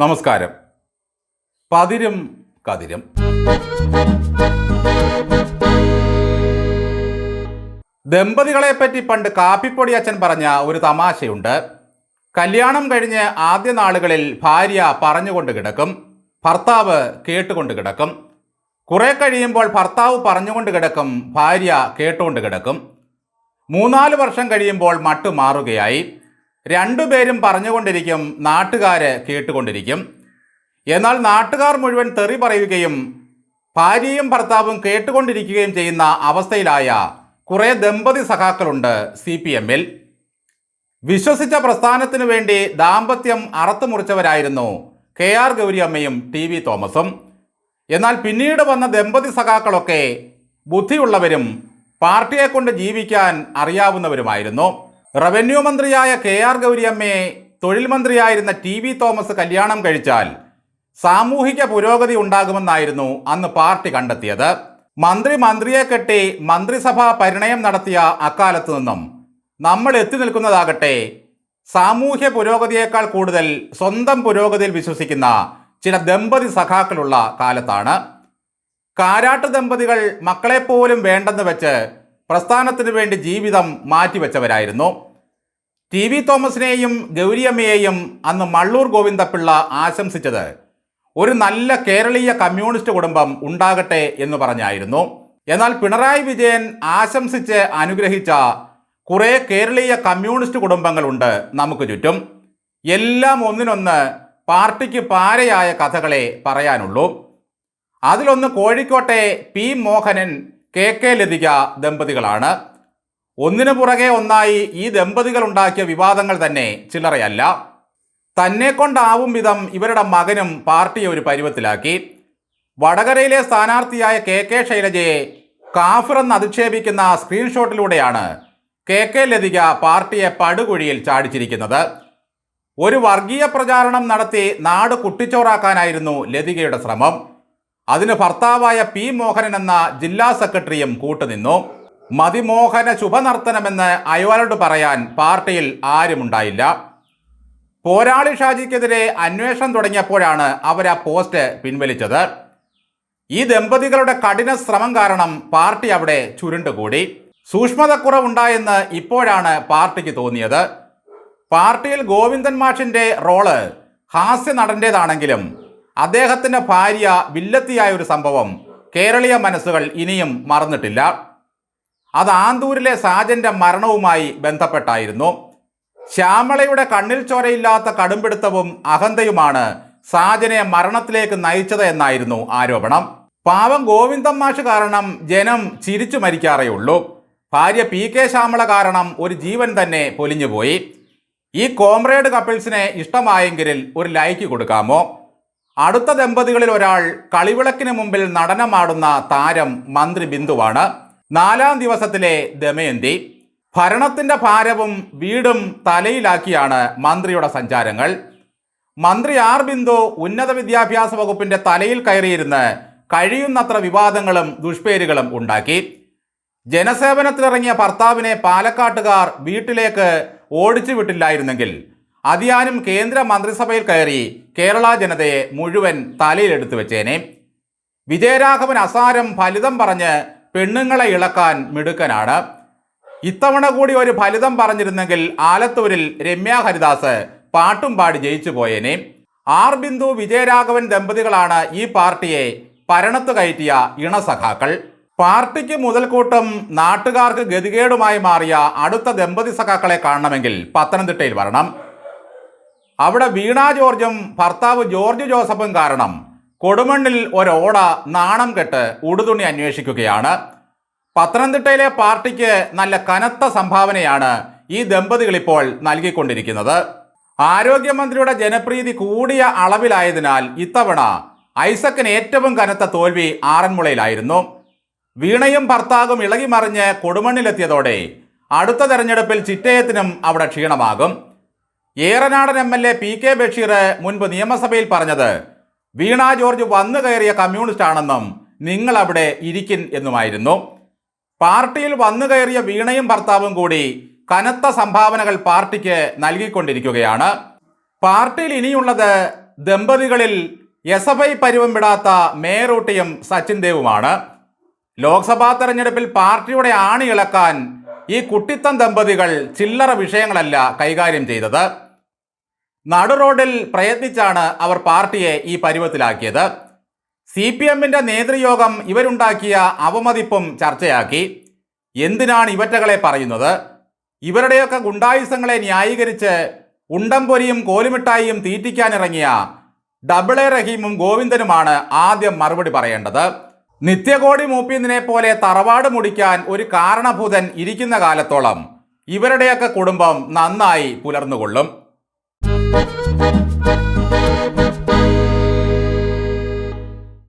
നമസ്കാരം. പതിരും കതിരും. ദമ്പതികളെ പറ്റി പണ്ട് കാപ്പിപ്പൊടി അച്ഛൻ പറഞ്ഞ ഒരു തമാശയുണ്ട്. കല്യാണം കഴിഞ്ഞ് ആദ്യ നാളുകളിൽ ഭാര്യ പറഞ്ഞുകൊണ്ട് കിടക്കും. ഭർത്താവ് കേട്ടുകൊണ്ട് കിടക്കും. കുറെ കഴിയുമ്പോൾ ഭർത്താവ് പറഞ്ഞുകൊണ്ട് കിടക്കും ഭാര്യ കേട്ടുകൊണ്ട് കിടക്കും. മൂന്നാൽ വർഷം കഴിയുമ്പോൾ മട്ടു മാറുകയായി രണ്ടുപേരും പറഞ്ഞുകൊണ്ടിരിക്കും നാട്ടുകാര് കേട്ടുകൊണ്ടിരിക്കും. എന്നാൽ നാട്ടുകാർ മുഴുവൻ തെറി പറയുകയും ഭാര്യയും ഭർത്താവും കേട്ടുകൊണ്ടിരിക്കുകയും ചെയ്യുന്ന അവസ്ഥയിലായ കുറേ ദമ്പതി സഖാക്കളുണ്ട് സി പി എമ്മിൽ. വിശ്വസിച്ച പ്രസ്ഥാനത്തിനു വേണ്ടി ദാമ്പത്യം അറത്തു മുറിച്ചവരായിരുന്നു കെ ആർ ഗൗരിയമ്മയും ടി വി തോമസും. എന്നാൽ പിന്നീട് വന്ന ദമ്പതി സഖാക്കളൊക്കെ ബുദ്ധിയുള്ളവരും പാർട്ടിയെക്കൊണ്ട് ജീവിക്കാൻ അറിയാവുന്നവരുമായിരുന്നു. റവന്യൂ മന്ത്രിയായ കെ ആർ ഗൗരിയമ്മയെ തൊഴിൽ മന്ത്രിയായിരുന്ന ടി വി തോമസ് കല്യാണം കഴിച്ചാൽ സാമൂഹിക പുരോഗതി ഉണ്ടാകുമെന്നായിരുന്നു അന്ന് പാർട്ടി കണ്ടെത്തിയത്. മന്ത്രി മന്ത്രിയെ കെട്ടി മന്ത്രിസഭാ പരിണയം നടത്തിയ അക്കാലത്തു നിന്നും നമ്മൾ എത്തി നിൽക്കുന്നതാകട്ടെ സാമൂഹ്യ പുരോഗതിയേക്കാൾ കൂടുതൽ സ്വന്തം പുരോഗതിയിൽ വിശ്വസിക്കുന്ന ചില ദമ്പതി സഖാക്കളുള്ള കാലത്താണ്. കാരാട്ട് ദമ്പതികൾ മക്കളെപ്പോലും വേണ്ടെന്ന് വെച്ച് പ്രസ്ഥാനത്തിനു വേണ്ടി ജീവിതം മാറ്റിവെച്ചവരായിരുന്നു. ടി വി തോമസിനെയും ഗൗരിയമ്മയെയും അന്ന് മള്ളൂർ ഗോവിന്ദപിള്ള ആശംസിച്ചത് ഒരു നല്ല കേരളീയ കമ്മ്യൂണിസ്റ്റ് കുടുംബം ഉണ്ടാകട്ടെ എന്ന് പറഞ്ഞായിരുന്നു. എന്നാൽ പിണറായി വിജയൻ ആശംസിച്ച് അനുഗ്രഹിച്ച കുറേ കേരളീയ കമ്മ്യൂണിസ്റ്റ് കുടുംബങ്ങളുണ്ട് നമുക്ക് ചുറ്റും. എല്ലാം ഒന്നിനൊന്ന് പാർട്ടിക്ക് പാരയായ കഥകളെ പറയാനുള്ളൂ. അതിലൊന്ന് കോഴിക്കോട്ടെ P Mohanan K K Lathika ദമ്പതികളാണ്. ഒന്നിനു പുറകെ ഒന്നായി ഈ ദമ്പതികൾ ഉണ്ടാക്കിയ വിവാദങ്ങൾ തന്നെ ചില്ലറയല്ല. തന്നെ കൊണ്ടാവും വിധം ഇവരുടെ മകനും പാർട്ടിയെ ഒരു പരുവത്തിലാക്കി. വടകരയിലെ സ്ഥാനാർത്ഥിയായ കെ കെ ശൈലജയെ കാഫിർ എന്ന് അധിക്ഷേപിക്കുന്ന സ്ക്രീൻഷോട്ടിലൂടെയാണ് കെ കെ ലതിക പാർട്ടിയെ പടുകുഴിയിൽ ചാടിച്ചിരിക്കുന്നത്. ഒരു വർഗീയ പ്രചാരണം നടത്തി നാട് കുട്ടിച്ചോറാക്കാനായിരുന്നു ലതികയുടെ ശ്രമം. അതിന് ഭർത്താവായ പി മോഹനൻ എന്ന ജില്ലാ സെക്രട്ടറിയും കൂട്ടുനിന്നു. മതിമോഹന ശുഭനർത്തനമെന്ന് അയവാലോട് പറയാൻ പാർട്ടിയിൽ ആരുമുണ്ടായില്ല. പോരാളി ഷാജിക്കെതിരെ അന്വേഷണം തുടങ്ങിയപ്പോഴാണ് അവർ ആ പോസ്റ്റ് പിൻവലിച്ചത്. ഈ ദമ്പതികളുടെ കഠിന ശ്രമം കാരണം പാർട്ടി അവിടെ ചുരുണ്ടുകൂടി. സൂക്ഷ്മതക്കുറവുണ്ടായെന്ന് ഇപ്പോഴാണ് പാർട്ടിക്ക് തോന്നിയത്. പാർട്ടിയിൽ ഗോവിന്ദൻ മാഷിന്റെ റോൾ ഹാസ്യ നടന്റേതാണെങ്കിലും അദ്ദേഹത്തിന്റെ ഭാര്യ വില്ലത്തിയായ ഒരു സംഭവം കേരളീയ മനസ്സുകൾ ഇനിയും മറന്നിട്ടില്ല. അത് ആന്തൂരിലെ സാജന്റെ മരണവുമായി ബന്ധപ്പെട്ടായിരുന്നു. ശ്യാമളയുടെ കണ്ണിൽ ചോരയില്ലാത്ത കടുംപിടുത്തവും അഹന്തയുമാണ് സാജനെ മരണത്തിലേക്ക് നയിച്ചത് എന്നായിരുന്നു ആരോപണം. പാവം ഗോവിന്ദൻ മാഷ് കാരണം ജനം ചിരിച്ചു മരിക്കാറേ ഉള്ളൂ ഭാര്യ പി കെ ശ്യാമള കാരണം ഒരു ജീവൻ തന്നെ പൊലിഞ്ഞുപോയി. ഈ കോമ്രേഡ് കപ്പിൾസിനെ ഇഷ്ടമായെങ്കിൽ ഒരു ലൈക്ക് കൊടുക്കാമോ? അടുത്ത ദമ്പതികളിൽ ഒരാൾ കളിവിളക്കിന് മുമ്പിൽ നടനമാടുന്ന താരം മന്ത്രി ബിന്ദുവാണ്. നാലാം ദിവസത്തിലെ ദമയന്തി. ഭരണത്തിന്റെ ഭാരവും വീടും തലയിലാക്കിയാണ് മന്ത്രിയുടെ സഞ്ചാരങ്ങൾ. മന്ത്രി ആർ ബിന്ദു ഉന്നത വിദ്യാഭ്യാസ വകുപ്പിന്റെ തലയിൽ കയറിയിരുന്ന് കഴിയുന്നത്ര വിവാദങ്ങളും ദുഷ്പേരുകളും ഉണ്ടാക്കി. ജനസേവനത്തിലിറങ്ങിയ ഭർത്താവിനെ പാലക്കാട്ടുകാർ വീട്ടിലേക്ക് ഓടിച്ചു വിട്ടില്ലായിരുന്നെങ്കിൽ അതിയാനും കേന്ദ്ര മന്ത്രിസഭയിൽ കയറി കേരള ജനതയെ മുഴുവൻ തലയിലെടുത്തു വെച്ചേനെ. വിജയരാഘവൻ അസാരം ഫലിതം പറഞ്ഞ് പെണ്ണുങ്ങളെ ഇളക്കാൻ മിടുക്കനാണ്. ഇത്തവണ കൂടി ഒരു ഫലിതം പറഞ്ഞിരുന്നെങ്കിൽ ആലത്തൂരിൽ രമ്യ ഹരിദാസ് പാട്ടും പാടി ജയിച്ചു പോയേനെ. ആർ ബിന്ദു വിജയരാഘവൻ ദമ്പതികളാണ് ഈ പാർട്ടിയെ പരണത്ത് കയറ്റിയ ഇണസഖാക്കൾ. പാർട്ടിക്ക് മുതൽക്കൂട്ടും നാട്ടുകാർക്ക് ഗതികേടുമായി മാറിയ അടുത്ത ദമ്പതി സഖാക്കളെ കാണണമെങ്കിൽ പത്തനംതിട്ടയിൽ വരണം. അവിടെ വീണ ജോർജും ഭർത്താവ് ജോർജ് ജോസഫും കാരണം കൊടുമണ്ണിൽ ഒരോട നാണം കെട്ട് ഉടുതുണി അന്വേഷിക്കുകയാണ്. പത്തനംതിട്ടയിലെ പാർട്ടിക്ക് നല്ല കനത്ത സംഭാവനയാണ് ഈ ദമ്പതികൾ ഇപ്പോൾ നൽകിക്കൊണ്ടിരിക്കുന്നത്. ആരോഗ്യമന്ത്രിയുടെ ജനപ്രീതി കൂടിയ അളവിലായതിനാൽ ഇത്തവണ ഐസക്കിന് ഏറ്റവും കനത്ത തോൽവി ആറന്മുളയിലായിരുന്നു. വീണയും ഭർത്താവും ഇളകിമറിഞ്ഞ് കൊടുമണ്ണിലെത്തിയതോടെ അടുത്ത തെരഞ്ഞെടുപ്പിൽ ചിറ്റയത്തിനും അവിടെ ക്ഷീണമാകും. ഏറനാടൻ M L A P K Basheer മുൻപ് നിയമസഭയിൽ പറഞ്ഞത് വീണ ജോർജ് വന്നു കയറിയ കമ്മ്യൂണിസ്റ്റ് ആണെന്നും നിങ്ങൾ അവിടെ ഇരിക്കിൻ എന്നുമായിരുന്നു. പാർട്ടിയിൽ വന്നു കയറിയ വീണയും ഭർത്താവും കൂടി കനത്ത സംഭാവനകൾ പാർട്ടിക്ക് നൽകിക്കൊണ്ടിരിക്കുകയാണ്. പാർട്ടിയിൽ ഇനിയുള്ളത് ദമ്പതികളിൽ എസ് എഫ് ഐ പരുവം വിടാത്ത മേറൂട്ടിയും സച്ചിൻ ദേവുമാണ്. ലോക്സഭാ തെരഞ്ഞെടുപ്പിൽ പാർട്ടിയുടെ ആണി ഇളക്കാൻ ഈ കുട്ടിത്തം ദമ്പതികൾ ചില്ലറ വിഷയങ്ങളല്ല കൈകാര്യം ചെയ്തത്. നടുറോഡിൽ പ്രയത്നിച്ചാണ് അവർ പാർട്ടിയെ ഈ പരുവത്തിലാക്കിയത്. സി പി എമ്മിന്റെ നേതൃയോഗം ഇവരുണ്ടാക്കിയ അവമതിപ്പും ചർച്ചയാക്കി. എന്തിനാണ് ഇവറ്റകളെ പറയുന്നത്? ഇവരുടെയൊക്കെ ഗുണ്ടായുസങ്ങളെ ന്യായീകരിച്ച് ഉണ്ടംപൊരിയും കോലുമിട്ടായിയും തീറ്റിക്കാനിറങ്ങിയ ഡബിൾ എ റഹീമും ഗോവിന്ദനുമാണ് ആദ്യം മറുപടി പറയേണ്ടത്. നിത്യകോടി മൂപ്പീന്നിനെ പോലെ തറവാട് മുടിക്കാൻ ഒരു കാരണഭൂതൻ ഇരിക്കുന്ന കാലത്തോളം ഇവരുടെയൊക്കെ കുടുംബം നന്നായി പുലർന്നുകൊള്ളും. Thank you.